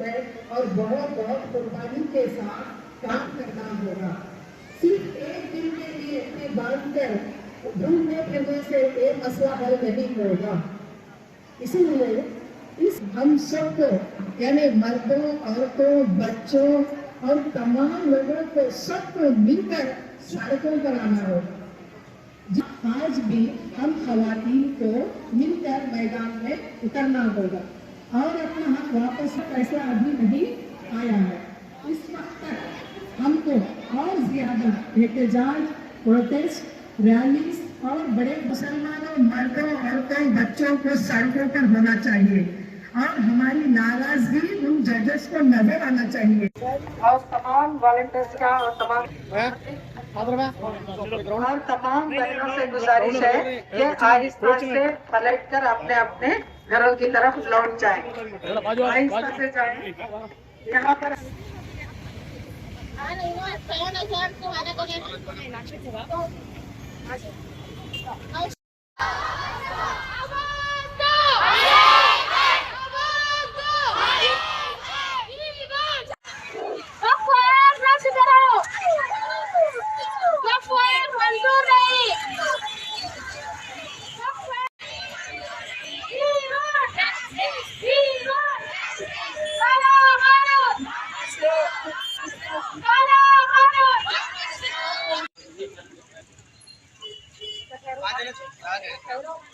की है और बहुत बहुत कुर्बानी के साथ काम करना होगा। सिर्फ़ एक दिन के लिए इतने बाँध कर ढूँढने फिरने से ये मसला हल नहीं होगा। इसीलिए इस हम सबको यानी मर्दों, औरतों, बच्चों और तमाम लोगों को सबको मिलकर सड़कों पर आना होगा आज भी हम खवातीन को मिलकर मैदान में उतरना होगा। और अपना हक वापस पैसा अभी नहीं आया है। इस वक्त तक हमको और ज़्यादा एहतजाज प्रोटेस्ट रैलीज और बड़े मुसलमानों मर्दों औरतों बच्चों को सड़कों पर होना चाहिए और हमारी नाराज़गी उन जजेस को नज़र आना चाहिए। और तमाम वॉलंटियर्स का और तमाम और तमाम बहनों से गुजारिश है कि आहिस्ता से पलट कर अपने अपने घरों की तरफ़ लौट जाए। से जाए। यहाँ पर Thank you.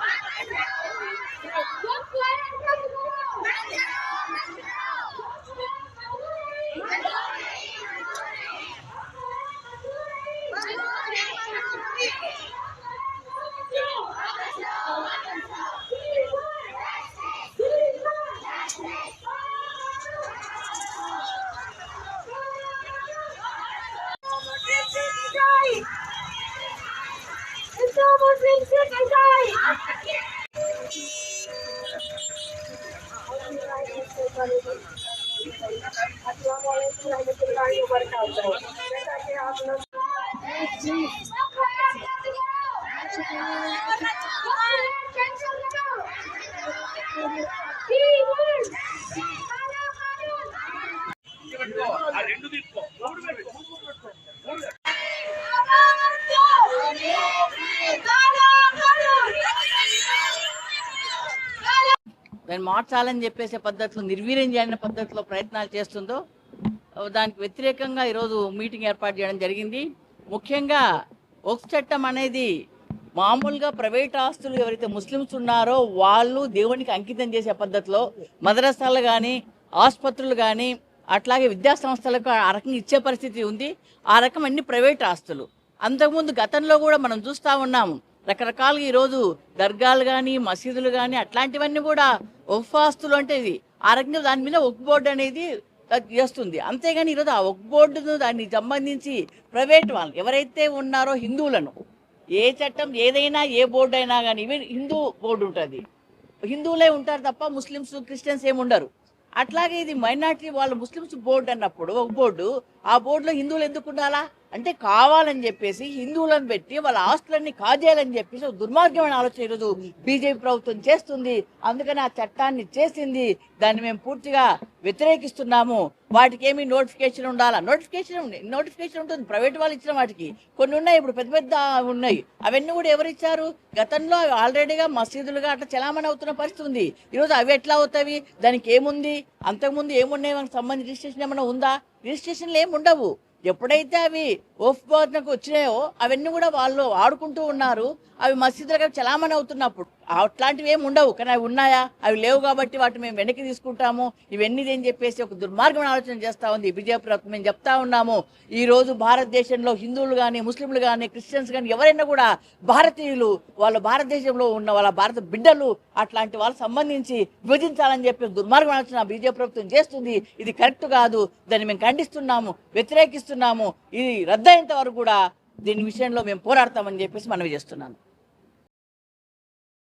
Let's go! Let's go! దాన్ని మార్చాలని చెప్పేసే పద్ధతిలో నిర్వీర్యం చేయాలనే పద్ధతిలో ప్రయత్నాలు చేస్తుందో దానికి వ్యతిరేకంగా ఈరోజు మీటింగ్ ఏర్పాటు చేయడం జరిగింది. ముఖ్యంగా ఒక్ చట్టం అనేది మామూలుగా ప్రైవేట్ ఆస్తులు ఎవరైతే ముస్లిమ్స్ ఉన్నారో వాళ్ళు దేవునికి అంకితం చేసే పద్ధతిలో మదరసాలు కానీ ఆసుపత్రులు కానీ అట్లాగే విద్యా సంస్థలకు ఆ రకంగా ఇచ్చే పరిస్థితి ఉంది. ఆ రకం అన్ని ప్రైవేట్ ఆస్తులు. అంతకుముందు గతంలో కూడా మనం చూస్తూ ఉన్నాము. రకరకాలుగా ఈరోజు దర్గాలు కానీ మసీదులు కానీ అట్లాంటివన్నీ కూడా ఒఫ్ ఆస్తులు అంటే ఇది. ఆ రకంగా దాని మీద ఒక్ బోర్డు అనేది చేస్తుంది. అంతేగాని ఈరోజు ఆ ఒక బోర్డును దానికి సంబంధించి ప్రైవేట్ వాళ్ళు ఎవరైతే ఉన్నారో హిందువులను ఏ చట్టం ఏదైనా ఏ బోర్డు అయినా కానీ ఇవి హిందూ బోర్డు ఉంటుంది. హిందువులే ఉంటారు తప్ప ముస్లిమ్స్ క్రిస్టియన్స్ ఏమి ఉండరు. అట్లాగే ఇది మైనార్టీ వాళ్ళు ముస్లిమ్స్ బోర్డు అన్నప్పుడు ఒక బోర్డు ఆ బోర్డులో హిందువులు ఎందుకు ఉండాలా? అంటే కావాలని చెప్పేసి హిందువులను పెట్టి వాళ్ళ ఆస్తులన్నీ కాజేయాలని చెప్పేసి దుర్మార్గమైన ఆలోచన ఈరోజు బీజేపీ ప్రభుత్వం చేస్తుంది. అందుకని ఆ చట్టాన్ని చేసింది. దాన్ని మేము పూర్తిగా వ్యతిరేకిస్తున్నాము. వాటికి ఏమి నోటిఫికేషన్ ఉండాలా? నోటిఫికేషన్ నోటిఫికేషన్ ఉంటుంది. ప్రైవేట్ వాళ్ళు ఇచ్చిన వాటికి. కొన్ని ఉన్నాయి ఇప్పుడు పెద్ద పెద్ద ఉన్నాయి. అవన్నీ కూడా ఎవరు ఇచ్చారు? గతంలో ఆల్రెడీగా మసీదులుగా అట్లా చలామణి అవుతున్న పరిస్థితి ఉంది. ఈరోజు అవి ఎట్లా అవుతాయి? దానికి ఏముంది? అంతకుముందు ఏమున్నాయి? మనకు సంబంధించి రిజిస్ట్రేషన్ ఏమైనా ఉందా? రిజిస్ట్రేషన్లు ఏమి ఉండవు. ఎప్పుడైతే అవి ఓఫ్ వచ్చినాయో అవన్నీ కూడా వాళ్ళు ఆడుకుంటూ ఉన్నారు. అవి మసీదులుగా చలామణి అవుతున్నప్పుడు. అట్లాంటివి ఏమి ఉండవు. కానీ అవి ఉన్నాయా? అవి లేవు కాబట్టి వాటిని మేము వెనక్కి తీసుకుంటాము. ఇవన్నీ అని చెప్పేసి ఒక దుర్మార్గం ఆలోచన చేస్తా ఉంది. బీజేపీ ప్రభుత్వం మేము చెప్తా ఉన్నాము. ఈ రోజు భారతదేశంలో హిందువులు కానీ ముస్లింలు కానీ క్రిస్టియన్స్ కానీ ఎవరైనా కూడా భారతీయులు వాళ్ళ భారతదేశంలో ఉన్న వాళ్ళ భారత బిడ్డలు అట్లాంటి వాళ్ళకి సంబంధించి విభజించాలని చెప్పి దుర్మార్గం ఆలోచన బీజేపీ ప్రభుత్వం చేస్తుంది. ఇది కరెక్ట్ కాదు. దాన్ని మేము ఖండిస్తున్నాము. వ్యతిరేకిస్తున్నాము. ఇది రద్దయ్యేంత వరకు కూడా దీని విషయంలో మేము పోరాడతామని చెప్పేసి మనవి చేస్తున్నాను.